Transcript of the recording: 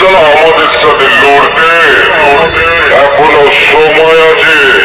সালা আমাদের সাথে লড়তে এখনও সময় আছে।